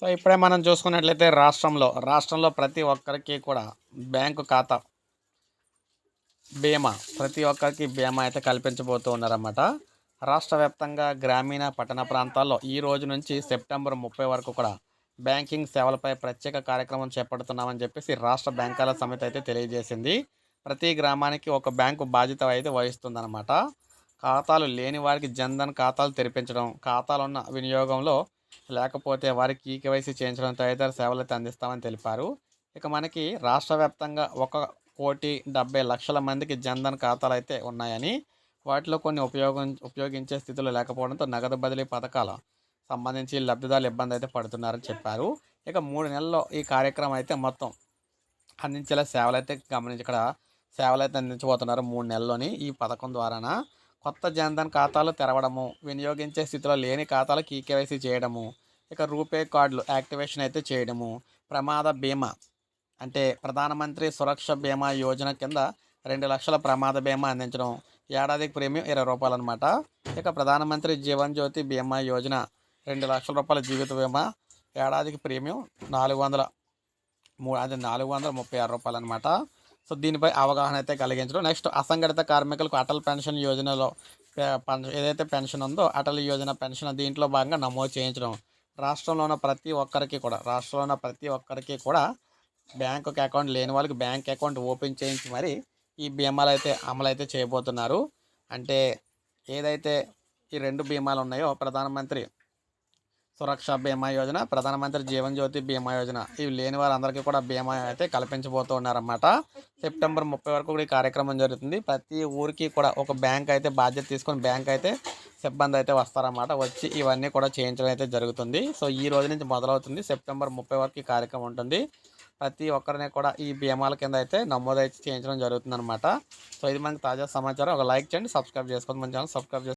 So ఇప్పుడే మనం చూసుకున్నట్లయితే రాష్ట్రంలో రాష్ట్రంలో ప్రతి ఒక్కరికి కూడా బ్యాంకు ఖాతా బీమా ప్రతి ఒక్కరికి బీమా అయితే కల్పించబోతూ ఉన్నారన్నమాట. రాష్ట్ర వ్యాప్తంగా గ్రామీణ పట్టణ ప్రాంతాల్లో ఈ రోజు నుంచి సెప్టెంబర్ ముప్పై వరకు కూడా బ్యాంకింగ్ సేవలపై ప్రత్యేక కార్యక్రమం చేపడుతున్నామని చెప్పేసి రాష్ట్ర బ్యాంకుల సమితి అయితే తెలియజేసింది. ప్రతి గ్రామానికి ఒక బ్యాంకు బాధ్యత అయితే వహిస్తుందన్నమాట. ఖాతాలు లేని వారికి జన్ధన్ ఖాతాలు తెరిపించడం ఖాతాలున్న వినియోగంలో లేకపోతే వారికి కేవైసీ చేయించడం తదితర సేవలు అయితే అందిస్తామని తెలిపారు. ఇక మనకి రాష్ట్ర వ్యాప్తంగా ఒక కోటి డెబ్బై లక్షల మందికి జన్ధన్ ఖాతాలు అయితే ఉన్నాయని వాటిలో కొన్ని ఉపయోగం ఉపయోగించే స్థితిలో లేకపోవడంతో నగదు బదిలీ పథకాల సంబంధించి లబ్ధిదారులు ఇబ్బంది అయితే పడుతున్నారని చెప్పారు. ఇక మూడు నెలల్లో ఈ కార్యక్రమం అయితే మొత్తం అందించేలా సేవలు అయితే గమనించి ఇక్కడ సేవలు అయితే అందించబోతున్నారు మూడు నెలల్లోని ఈ పథకం ద్వారాన. కొత్త జన్ధన్ ఖాతాలు తెరవడము వినియోగించే స్థితిలో లేని ఖాతాలకు ఈకేవైసీ చేయడము ఇక రూపే కార్డులు యాక్టివేషన్ అయితే చేయడము. ప్రమాద బీమా అంటే ప్రధానమంత్రి సురక్ష బీమా యోజన కింద రెండు లక్షల ప్రమాద బీమా అందించడం. ఏడాదికి ప్రీమియం ఇరవై రూపాయలు అనమాట ఇక ప్రధానమంత్రి జీవన్ జ్యోతి బీమా యోజన రెండు లక్షల రూపాయల జీవిత బీమా. ఏడాదికి ప్రీమియం నాలుగు వందల మూడు అదే నాలుగు వందల ముప్పై ఆరు రూపాయలు అనమాట సో దీనిపై అవగాహన అయితే కలిగించడం. నెక్స్ట్ అసంఘటిత కార్మికులకు అటల్ పెన్షన్ యోజనలో ఏదైతే పెన్షన్ ఉందో అటల్ యోజన పెన్షన్ దీంట్లో భాగంగా నమోదు చేయించడం. రాష్ట్రంలో ఉన్న ప్రతి ఒక్కరికి కూడా రాష్ట్రంలో ఉన్న ప్రతి ఒక్కరికి కూడా బ్యాంకుకి అకౌంట్ లేని వాళ్ళకి బ్యాంక్ అకౌంట్ ఓపెన్ చేయించి మరి ఈ బీమాలు అయితే అమలు అయితే చేయబోతున్నారు. అంటే ఏదైతే ఈ రెండు బీమాలు ఉన్నాయో ప్రధానమంత్రి సురక్ష బీమా యోజన ప్రధానమంత్రి జీవన్ జ్యోతి బీమా యోజన ఇవి లేని వారందరికీ కూడా బీమా అయితే కల్పించబోతూ ఉన్నారన్నమాట. సెప్టెంబర్ ముప్పై వరకు కూడా ఈ కార్యక్రమం జరుగుతుంది. ప్రతి ఊరికి కూడా ఒక బ్యాంక్ అయితే బాధ్యత తీసుకొని బ్యాంక్ అయితే సిబ్బంది అయితే వస్తారన్నమాట. వచ్చి ఇవన్నీ కూడా చేయించడం అయితే జరుగుతుంది. సో ఈ రోజు నుంచి మొదలవుతుంది. సెప్టెంబర్ ముప్పై వరకు ఈ కార్యక్రమం ఉంటుంది. ప్రతి ఒక్కరిని కూడా ఈ బీమాల కింద అయితే నమోదు అయితే చేయించడం జరుగుతుంది అనమాట సో ఇది మనకి తాజా సమాచారం. ఒక లైక్ చేయండి సబ్స్క్రైబ్ చేసుకోండి. మన ఛానల్ సబ్స్క్రైబ్ చేసుకోండి.